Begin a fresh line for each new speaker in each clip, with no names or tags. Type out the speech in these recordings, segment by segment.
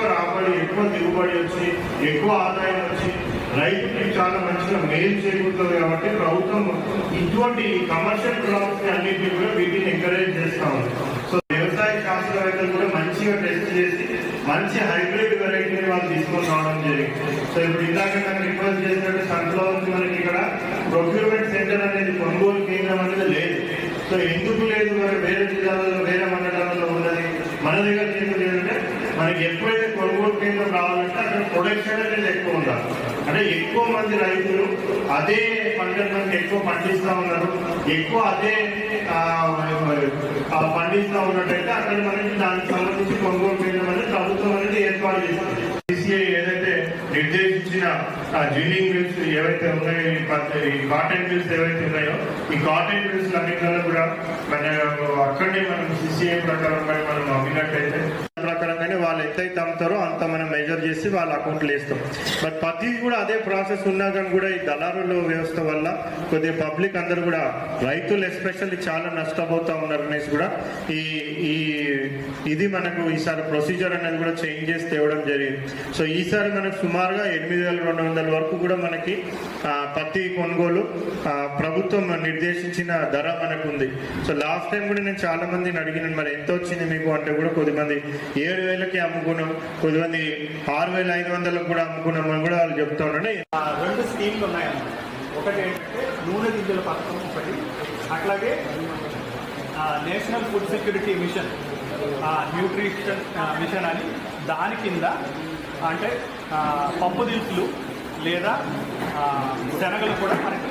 ఎక్కువ రాబడి ఎక్కువ దిగుబడి వచ్చి ఎక్కువ ఆదాయం వచ్చి రైతుకి చాలా మంచిగా మేలు చేకూరుతుంది కాబట్టి ప్రభుత్వం ఇటువంటి కమర్షియల్ క్రాప్స్ అన్నింటినీ కూడా వీటిని ఎంకరేజ్ చేస్తా ఉంది. సో వ్యవసాయ శాస్త్రవేత్తలు కూడా మంచిగా టెస్ట్ చేసి మంచి హైబ్రిడ్ వెరైటీని వాళ్ళు తీసుకొని రావడం జరిగింది. సో ఇప్పుడు ఇందాక నాకు రిక్వెస్ట్ చేసినట్టు సన్ఫ్లవర్ మనకి ఇక్కడ. ప్రొక్యూర్మెంట్ సెంటర్ అనేది కొనుగోలు కేంద్రం అనేది లేదు. సో ఎందుకు లేదు మరి? వేరే జిల్లాలలో వేరే మండలాలలో ఉన్నది. మన దగ్గర ఎందుకు లేదంటే మనకి ఎప్పుడైతే కొనుగోలు కేంద్రం రావాలంటే అక్కడ ప్రొడక్షన్ అనేది ఎక్కువ ఉండాలి. అంటే ఎక్కువ మంది రైతులు అదే పంటను మనకి ఎక్కువ పండిస్తా ఉన్నారు. ఎక్కువ అదే ఆ, పండిస్తా ఉన్నట్టయితే అక్కడ మనకి దానికి సంబంధించి కొనుగోలు కేంద్రం అనేది ప్రభుత్వం అనేది ఏర్పాటు చేస్తుంది. సిసిఐ ఏదైతే నిర్దేశించిన జిన్నింగ్ మిల్స్ ఏవైతే ఉన్నాయో ఈ కాటన్ మిల్స్ ఏవైతే ఉన్నాయో ఈ కాటన్ మిల్స్ అన్నింటిలో కూడా మన అక్కడనే మనం సిసిఐ ప్రకారం మనం అమ్మినట్టయితే ప్రకారంగానే వాళ్ళు ఎంతైతే అమ్ముతారో అంత మనం మెజర్ చేసి వాళ్ళ అకౌంట్లో వేస్తాం. బట్ ప్రతి కూడా అదే ప్రాసెస్ ఉన్నా కానీ కూడా ఈ దళారుల వ్యవస్థ వల్ల కొద్దిగా పబ్లిక్ అందరూ కూడా రైతులు ఎస్పెషల్లీ చాలా నష్టపోతా ఉన్నారు అనేసి కూడా ఈ ఈ ఇది మనకు ఈసారి ప్రొసీజర్ అనేది కూడా చేంజ్ చేసి తేవడం జరిగింది. సో ఈసారి మనకు సుమారుగా ఎనిమిది వేల రెండు వందల వరకు కూడా మనకి పత్తి కొనుగోలు ప్రభుత్వం నిర్దేశించిన ధర మనకు ఉంది సో లాస్ట్ టైం కూడా నేను చాలా మందిని అడిగినాను మరి ఎంత వచ్చింది మీకు? అంటే కూడా కొద్దిమంది ఏడు వేలకి అమ్ముకున్నాం కొద్దిమంది ఆరు వేల ఐదు వందలకు కూడా అమ్ముకున్నాం అని కూడా వాళ్ళు చెప్తా ఉండండి
ఆ, రెండు స్కీమ్లు ఉన్నాయన్నమాట ఒకటి ఏంటంటే నూనె గింజల పథకం ఒకటి అట్లాగే ఆ, నేషనల్ ఫుడ్ సెక్యూరిటీ మిషన్ ఆ, న్యూట్రిషన్ ఆ, మిషన్ అని దాని కింద అంటే పప్పు దినుసులు లేదా శనగలు కూడా మనకి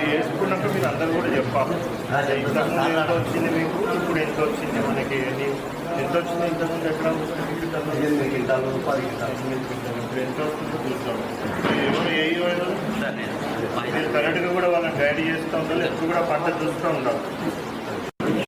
వేసుకున్నాక మీరు అందరూ కూడా చెప్పాలి. ఇంతకుముందు ఎంత వచ్చింది మీకు? ఇప్పుడు ఎంత వచ్చింది మనకి? ఎంత వచ్చింది ఇంతకుముందు ఎక్కడ? ఎనిమిది గింటాలు పది ఎనిమిది గింటాలు ఇప్పుడు ఎంత వస్తుందో చూస్తాం ఎవరు ఏ మీరు కరెక్ట్గా కూడా వాళ్ళని గైడ్ చేస్తూ ఉండాలి ఎప్పుడు కూడా పంట చూస్తూ ఉండాలి.